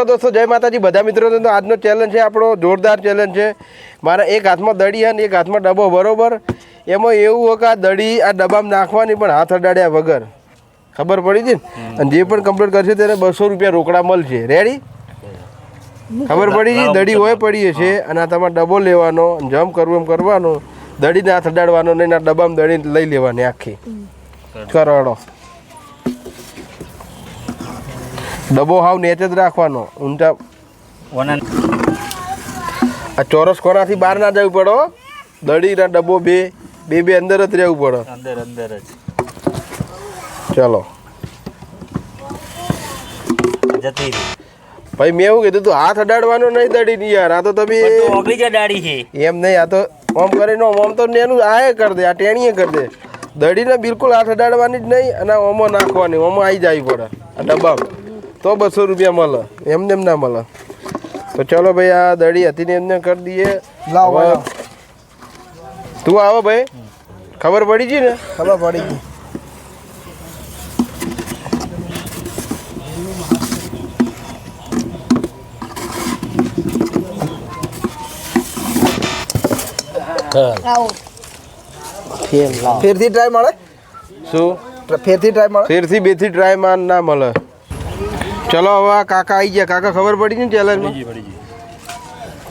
ચલો દોસ્તો જય માતાજી. બધા મિત્રો તો આજનો ચેલેન્જ છે આપણો જોરદાર ચેલેન્જ છે. મારા એક હાથમાં દડી અને એક હાથમાં ડબ્બો બરોબર? એમાં એવું હોય કે આ દડી આ ડબ્બામાં નાખવાની પણ હાથ અડાડ્યા વગર. ખબર પડી છે ને? અને જે પણ કમ્પ્લીટ કરશે તેને બસો રૂપિયા રોકડા મળશે. રેડી ખબર પડી છે દડી હોય પડી છે અને આ તમારે ડબ્બો લેવાનો જમ્પ કરવું એમ કરવાનો દડીને હાથ અડાડવાનો નહીં આ ડબ્બામાં દડી લઈ લેવાની આખી. કરોડો ડબ્બો હાવ નેચે જ રાખવાનો. ઊંચા આ ચોરસ કોનાથી બહાર ના જવું પડો દડીના ડબ્બો બે બે બે અંદર જ રહેવું પડે. અંદર અંદર જ. ચલો. જતી ભાઈ મેં એવું કીધું તું હાથ અડાડવાનો નહીં દડીની યાર. આ તો તમે ઓગળી જ અડાડી છે. એમ નહીં આ તો ઓમ કરીને ઓમ ઓમ તો એનું આ એ કરી દે આ ટેણીએ કરી દે. દડીને બિલકુલ હાથ અડાડવાની જ નહીં અને ઓમો નાખવાની ઓમો આવી જાય પડે. આ ડબ્બામાં. તો બસો રૂપિયા મળે. એમને એમ ના મળે. તો ચલો ભાઈ આ દડી હતી ને એમને કરી દઈએ. લાવો, તું આવો ભાઈ. ખબર પડી ગઈ ને? ખબર પડી ગઈ. ફેરથી ટ્રાય મળે? શું? ફેરથી ટ્રાય મળે? ફેરથી બેથી ટ્રાયમાં ના મળે. ચલો હવે આ કાકા આવી ગયા. કાકા ખબર પડી ને ચેલેન્જ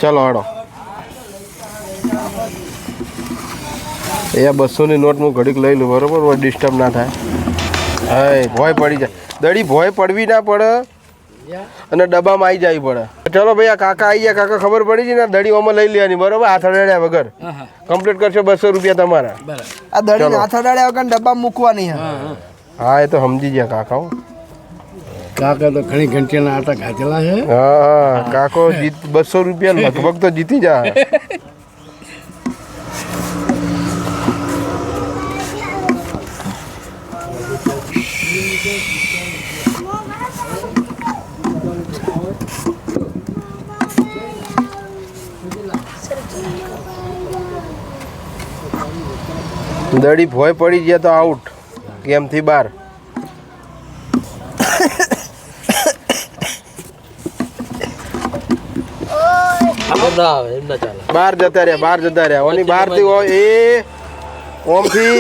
ચલો હડો. એ બસોની નોટ હું ઘડીક લઈ લઉં બરોબર? ડિસ્ટર્બ ના થાય. હા ભોય પડી જાય. દડી ભોય પડવી ના પડે. અને ડબ્બામાં આવી જાય પડે. ચલો ભાઈ આ કાકા આવી ગયા. કાકા ખબર પડી છે ને? દડી ઓમાં લઈ લેવાની બરોબર? હાથ અડાડ્યા વગર. કમ્પ્લીટ કરશો બસો રૂપિયા તમારા. આ દડી હાથ અડાડ્યા વગર ડબ્બા મૂકવાની હે. હા એ તો સમજી ગયા કાકા હો. કાકા તો ઘણી ઘંટીના આટા ખાધેલા છે. હા, કાકો જીત બસો રૂપિયા લગભગ તો જીતી જા. દડી ભોય પડી ગયા તો આઉટ ગેમથી બહાર બહાર જતા રહ્યા બહાર જતા રહ્યા. ઓની બહારથી હોય એ ઓમથી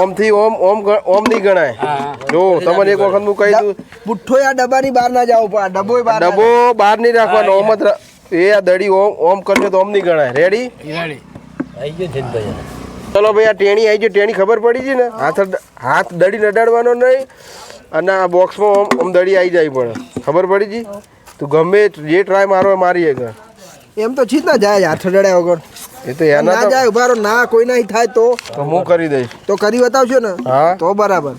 ઓમથી ઓમ ઓમ ઓમ ઓમ નહીં ગણાય જો તમને એક વખત હું કહી દઉં. પુઠ્ઠો આ ડબ્બાની બહાર ના જાવ પણ આ ડબ્બો બહાર ડબ્બો બહાર નહીં રાખવાનો ઓમ જ એ આ દડી ઓમ ઓમ કરજો તો ઓમ નહીં ગણાય રેડી ચલો ભાઈ આ ટેણી આવી ગયો. ટેણી ખબર પડી છે ને? હાથ હાથ દડી નડાડવાનો નહીં અને આ બોક્સમાં ઓમ ઓમ દડી આવી જાય પણ. ખબર પડી જી તું ગમે જે ટ્રાય મારો એ મારી એક. એમ તો છીત ના જાય હાથ અડાડ્યા વગર. એ તો એના ના જાય ઉભારો ના કોઈ નહીં થાય તો તો હું કરી દઈશ. તો કરી બતાવશો ને. હા. તો બરાબર.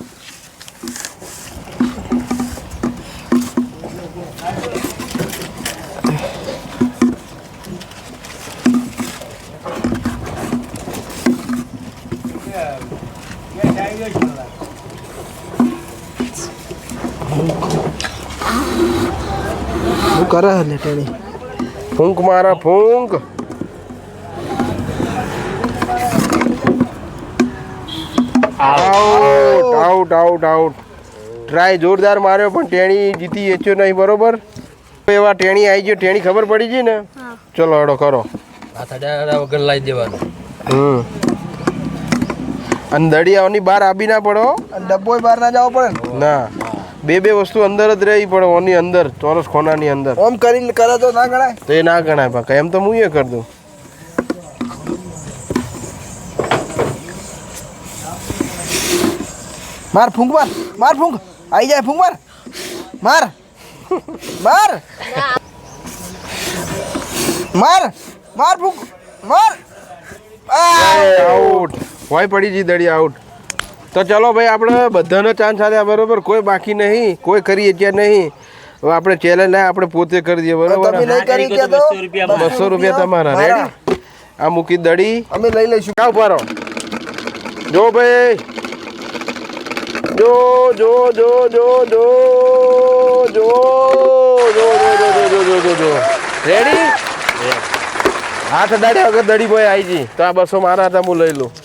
શું કરે હે લેટેણી ફૂંક મારા ફૂંક. Out out out out try જોરદાર માર્યો પણ ટેણી જીતી એચ્યો નહીં બરોબર? એવા ટેણી આવી ગયો ટેણી ખબર પડી ગઈ ને? ચલો હડો કરો. વગર લાવી દેવાનું. હમ. અને દડિયાઓની બહાર આબી ના પડો. અને ડબ્બો બહાર ના જવો પડે ને? ના. બે બે વસ્તુ અંદર જ રહી પડે ઓની અંદર ચોરસ ખોનાની અંદર. ઓમ કરીને કરે તો ના ગણાય? તો એ ના ગણાય પાકા એમ તો હું એ કરી દઉં. માર ફૂંક માર. માર ફૂંક. આવી જાય ફૂંક માર. માર. માર. માર. માર ફૂંક. માર. આઉટ હોય પડી જી દડી આઉટ તો ચલો ભાઈ આપણે બધાનો ચાન્સ આલ્યા બરોબર કોઈ બાકી નહીં કોઈ કરી અત્યારે નહીં હવે આપણે ચેલેન્જ લાય આપણે પોતે કરી દઈએ બરોબર કરી કે બસો રૂપિયા તમારા રેડી આ મૂકી દડી અમે લઈ લઈશું કાવ પારો જો ભાઈ જો જો જો જો જો જો જો જો જો જો જો જો જો જો રેડી હાથ દાડે વગર દડી ભાઈ આવી જી તો આ બસો મારા હતા હું લઈ લઉં